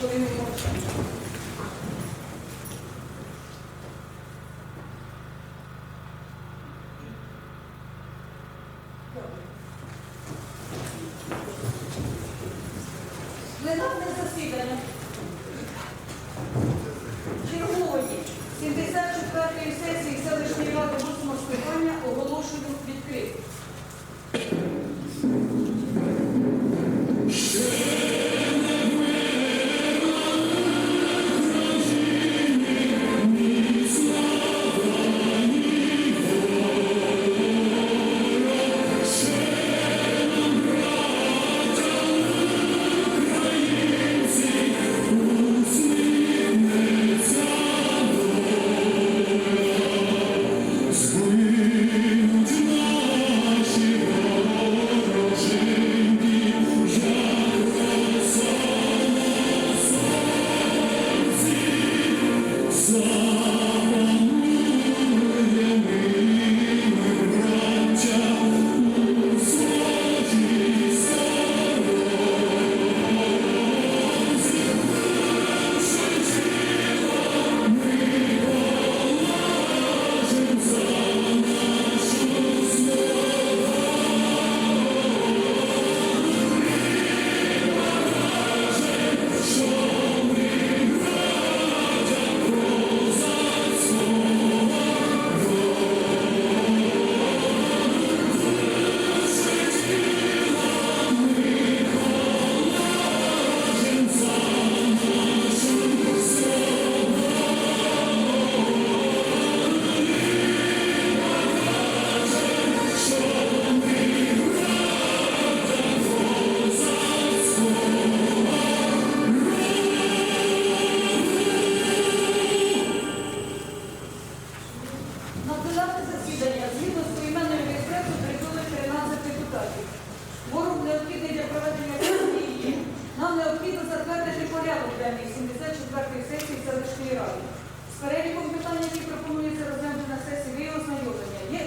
昨天那个 денний 74 сесії селищної ради. З переліком питань, які пропонуються розглянути на сесії, ви ознайомлення. Є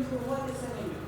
into what is happening.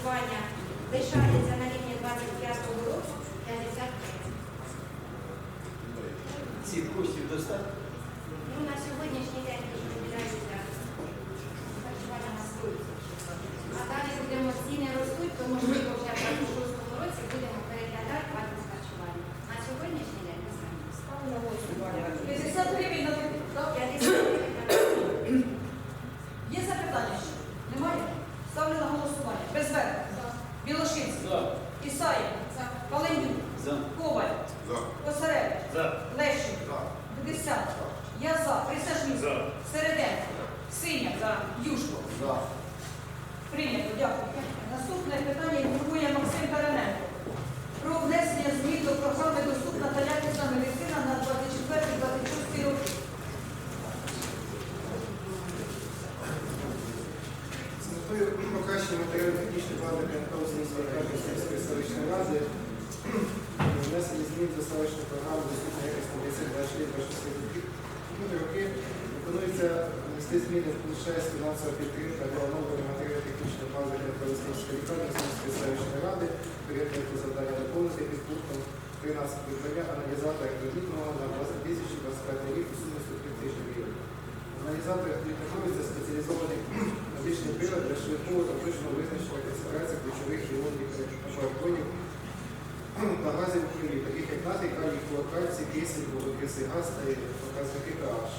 харчування лишається на рівні 25-го року 50 Цих коштів достатньо? Ну, на сьогоднішній день. Калій, флуоркальцій, кисень, вуглекислий газ та показники pH.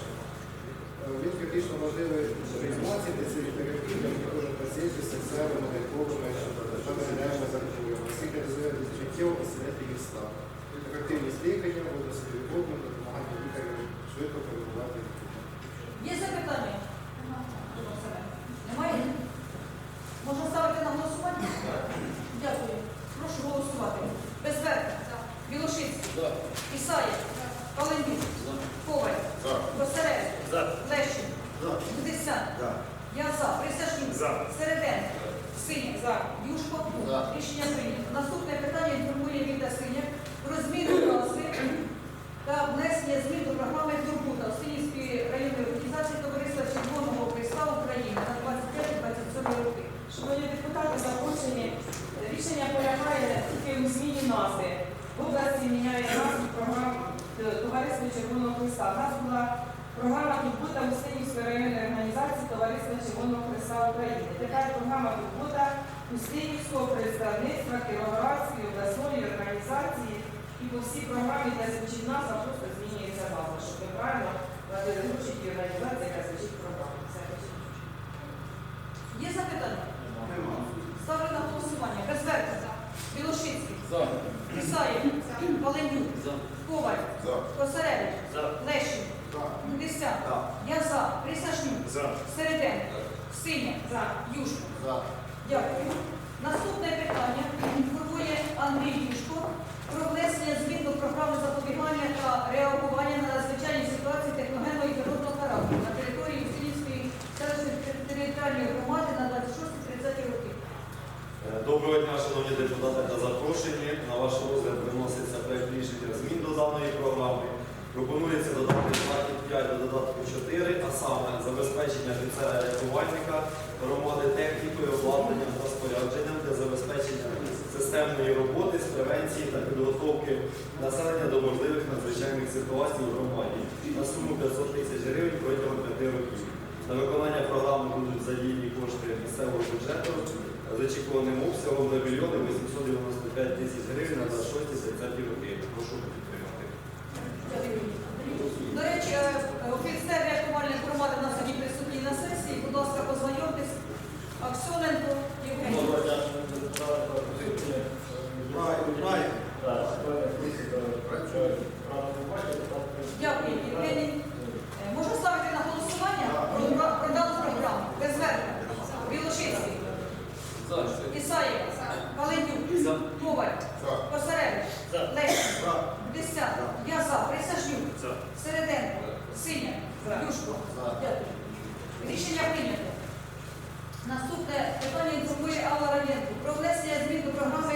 Е, Він критично важливий реанімації та терапії для некоторих пацієнтів з серцевими, диховими та венеричними захворюваннями, оскільки дозволяє життєво оселити їх стан. Ефективність лікаря, водосові обмін, допомагання лікарям швидко перебувати. Є запитання? Немає? Можна ставити на голосування? Дякую. Прошу голосувати. Безверка. Білошицький. Ісаєв. Каленюк. Коваль. Косаревич. Лещин. Десят. Я за. Присяжнюк. Середенко. Синя. За. Юшко. За. Рішення прийнято. Наступне питання інформує Віта Синяк про зміну назви та внесення змін до програми Турбута Синівської районної організації Товариства Червоного Христа України на 25-27 роки. Шановні депутати, запрошені. Рішення полягає тільки у зміні назви. В області міняє назву програм е, Товариства Червоного Христа. У нас була програма Турбота Устинівської районної організації Товариства Червоного Христа України. Тепер програма Турбота Устинівського представництва Кіровоградської обласної організації. І по всій програмі, де звучить назва, просто змінюється назва, щоб ми правильно платили гроші тій організації, яка звучить програму. Все. Є запитання? Ставлю на голосування. Безверка. Білошицький. Ісаєв. Каленюк. Коваль. За. Косаревич. Лещин. За. Десят. За. Я за. Присяжнюк. Середенко. Синя. За. Юшко. За. Дякую. Наступне питання інформує Андрій Юшко про внесення змін до програми запобігання та реагування на надзвичайні ситуації техногенного і природного характеру на території Української селищної територіальної громади на 26-30 роки. Е, Доброго дня, шановні депутати та запрошені. На ваш розгляд виноситься проект рішення змін до даної програми. Пропонується додати додаток 5 додатку 4, а саме забезпечення офіцера рятувальника громади технікою, обладнанням та спорядженням для забезпечення системної роботи з превенції та підготовки населення до можливих надзвичайних ситуацій у громаді на суму 500 тисяч гривень протягом 5 років. На виконання програми будуть задіяні кошти місцевого бюджету з очікуваним обсягом на мільйони 895 тисяч гривень на 26-30 роки. Прошу підтримати. Дякую. До речі, е, офіцер рятувальної громади на сьогодні присутній на сесії. Будь ласка, познайомтесь. Аксьоненко Євгеній. Дякую, Євгеній. Е, Можна ставити на голосування про, про- про дану програму? Безверка. Білошицький. Ісаєв. Каленюк. Коваль. За. Косаревич. Лещин. Десят. Я за. Присяжнюк. Середенко. Синя. Юшко. За. Дякую. Рішення прийнято. Наступне питання інформує Алла Раненко про внесення змін до програми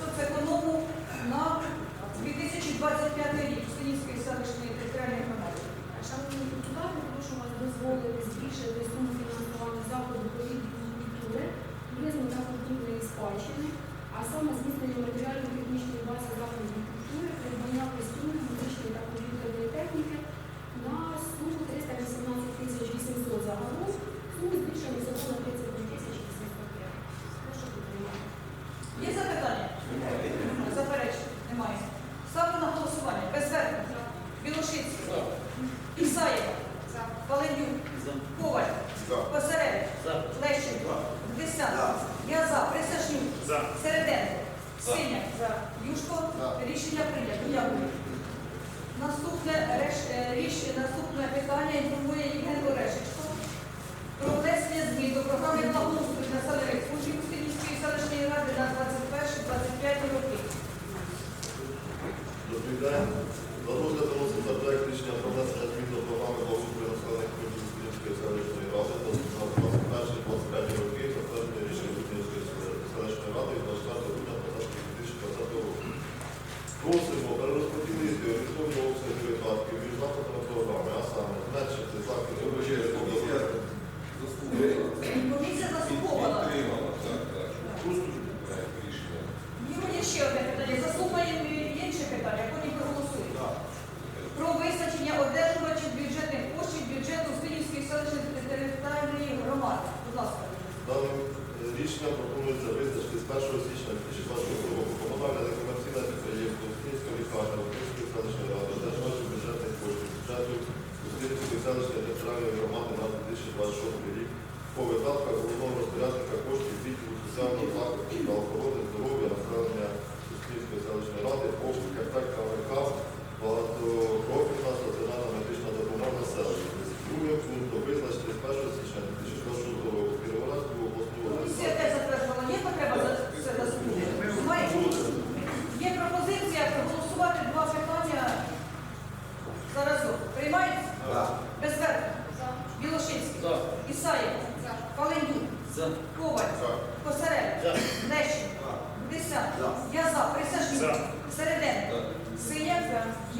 соцеконому на 2025 рік Станівської селищної територіальної громади. Шановні депутати, прошу вас дозволити збільшити суму фінансування заходу політики культури, туризму та культурної спадщини, а саме зміцнення матеріально-технічної бази заходів das suas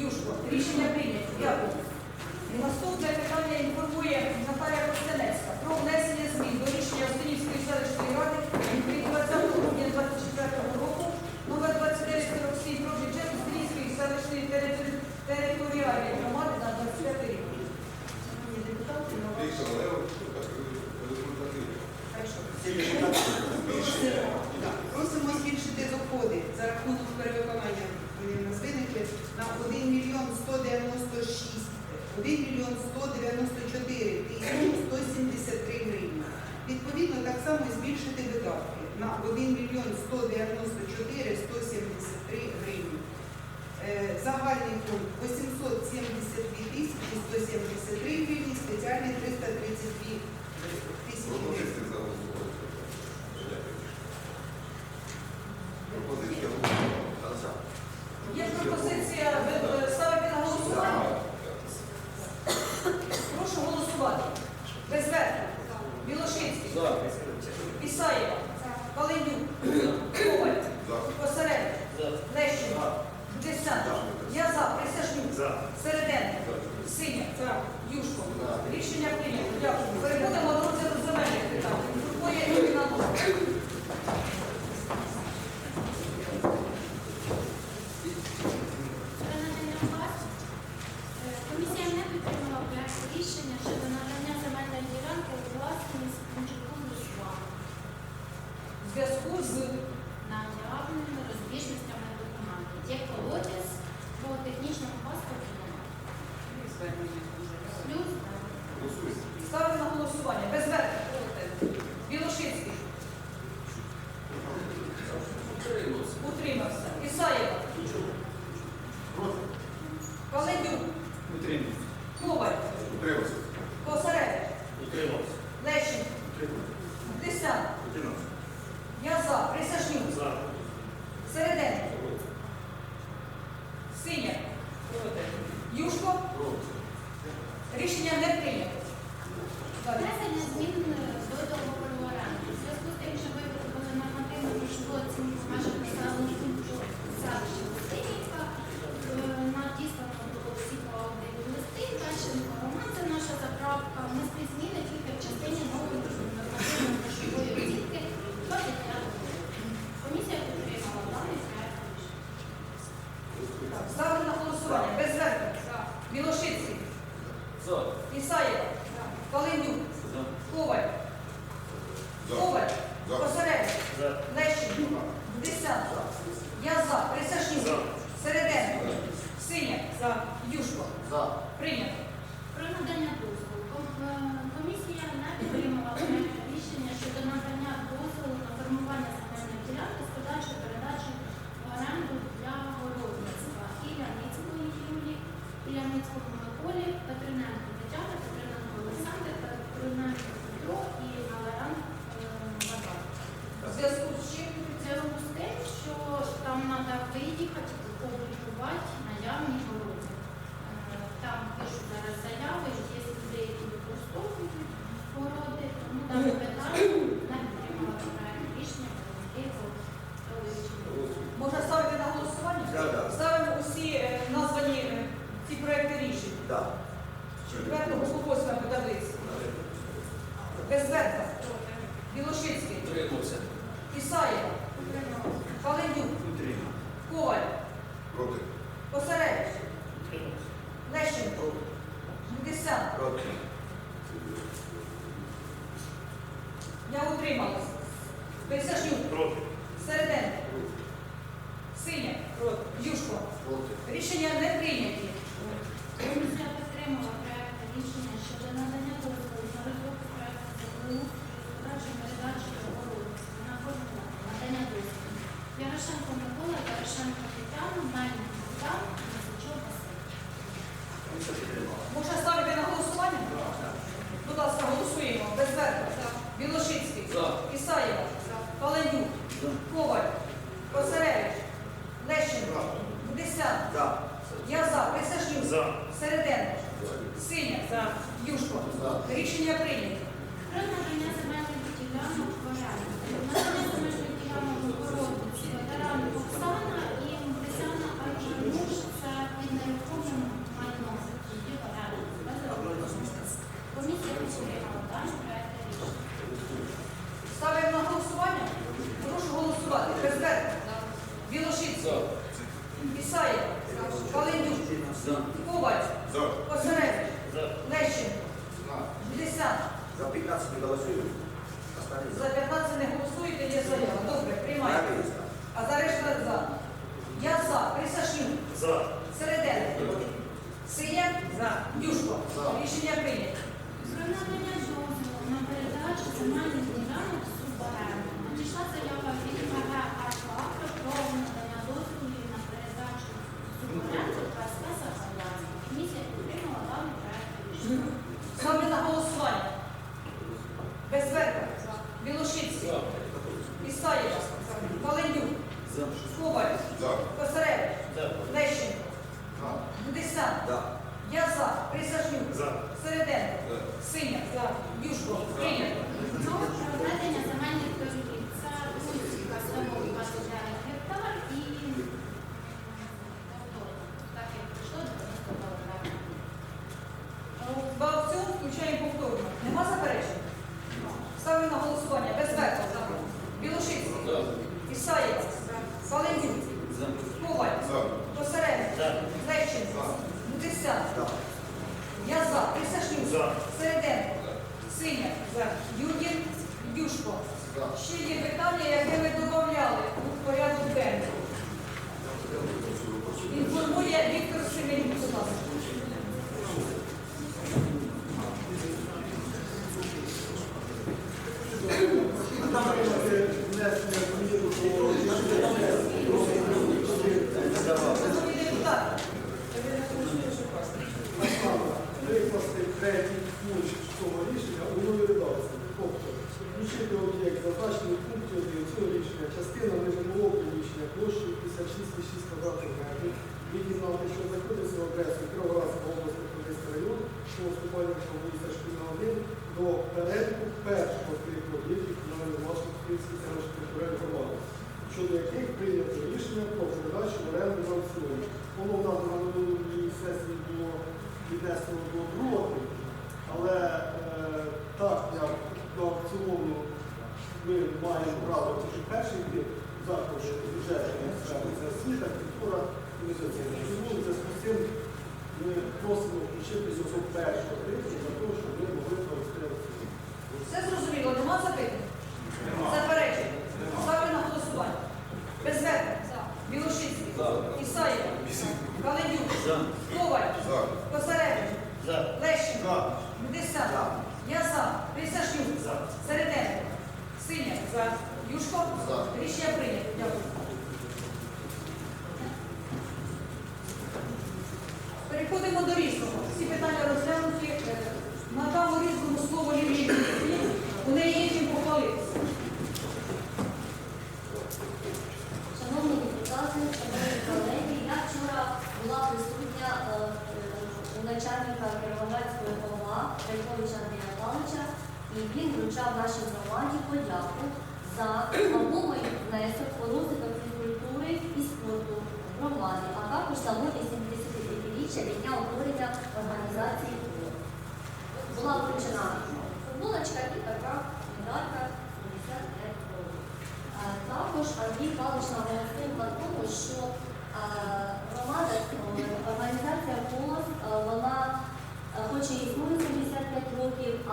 Юшко, рішення прийнято. Дякую. Наступне питання інформує Наталя. зв'язку з наявними розбіжностями документів. Є колодязь по технічному паспорту немає. Ставимо на голосування. Без Донецького монополії Петриненко Тетяна, Петриненко Олександр, Петриненко Петро і Галеран е, Вадан. В зв'язку з чим зв'язку з тим, що там треба виїхати, опублікувати наявні Утрималась. Писашнюк. Проти. проєктів таких об'єктів комунальної власності селищ територіальної громади, щодо яких прийнято рішення про передачу в оренду на аукціоні. Воно в нас сесії було віднесено до другого.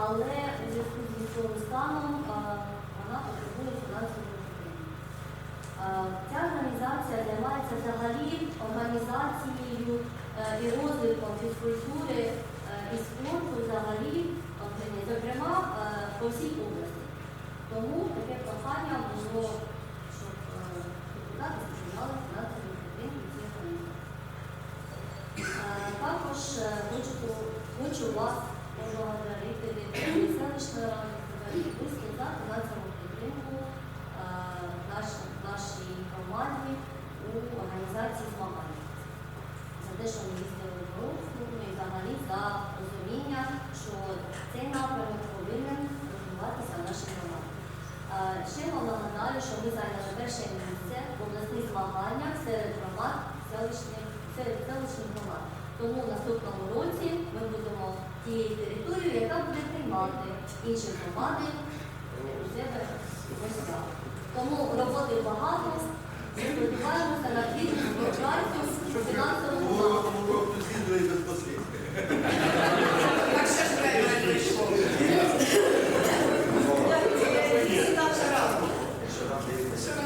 Але у зв'язку з військовим станом вона потребує фінансової. Е, Ця організація займається взагалі організацією е, і розвитком фізкультури е, і спорту взагалі, зокрема е, по всій області. Тому таке прохання було, щоб е, депутати сприяли фінансовій підтримки цієї організації. Е, Також е, хочу, хочу вас поблагодарити від селищної ради Київської за фінансову підтримку е, наш- нашій команді у організації змагань. За те, що ми їздили в Боровську, ну і взагалі за розуміння, що напрямок повинен розвиватися в нашій громаді. Е, Ще вам нагадаю, що ми зайняли перше місце в обласних змаганнях серед громад селищних, серед селищних громад. Тому в наступному році ми будемо тією територією, яка буде приймати інші громади у себе в. Тому роботи багато. Сподіваємося на плідну співпрацю з фінансовим Було планом. тому року з'їздили без послідки. Так ще ж время не прийшло. Це наша рада.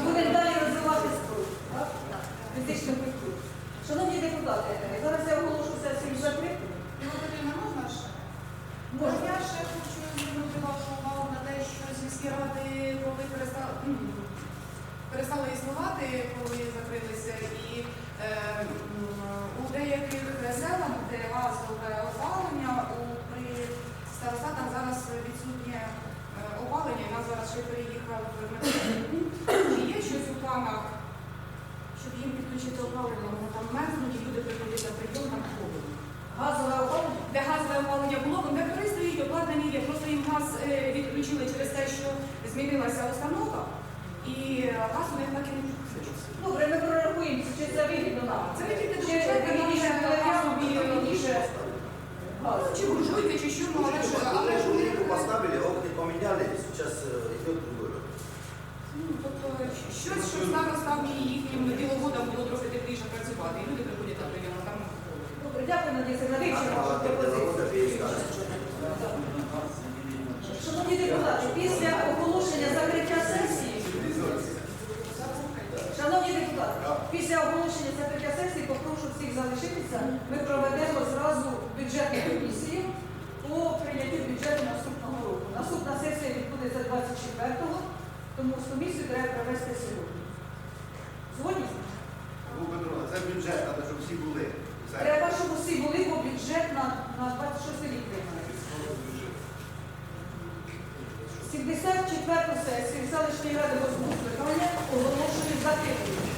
Будемо далі розвивати спорт, так? Фізичну культуру. Шановні депутати, зараз я оголошу сесію закритою. Ігорівна, можна ще? Можна. Я ще хочу звернути вашу увагу на те, що сільські ради, коли перестали, м, перестали існувати, коли закрилися, і е, м, у деяких селах, де газове опалення, у при старостатах зараз відсутнє е, опалення, і нас зараз ще переїхав в населений пункт. Чи є щось у планах, щоб їм підключити опалення? Вони там мерзнуть, і люди приходять на прийом на холодно. Газове опалення? Де газове опалення було, конвектори стоїть, обладнані є. Просто їм газ е, відключили через те, що змінилася установка, і газ у них так і не. Добре, ми прорахуємося, чи це вигідно нам. Це ви тільки Чи долучайте вигідніше нам, е, собі, чи вигідніше газ? Чи буржуйки, чи що, ну але ж але ж у них, поставили, окна поменяли, сейчас идет другой ну, тобто щось, що старостам і їхнім діловодам було трохи тепліше працювати. І люди приходять на прийом, а там. Добре, дякую, Надія Сергійовна, А вашу пропозицію. работа перестала. Шановні депутати, після оголошення закриття сесії, шановні депутати, після оголошення закриття сесії попрошу всіх залишитися. Ми проведемо зразу бюджетну комісію по прийняттю бюджету наступного року. Наступна сесія відбудеться 24-го, тому з комісію треба провести сьогодні. Згодні? Ну, Петро, це бюджет, треба, щоб всі були. Треба, щоб усі були, бо бюджет на, на 26 рік приймається. 74 сесію селищної ради скликання оголошую закритою.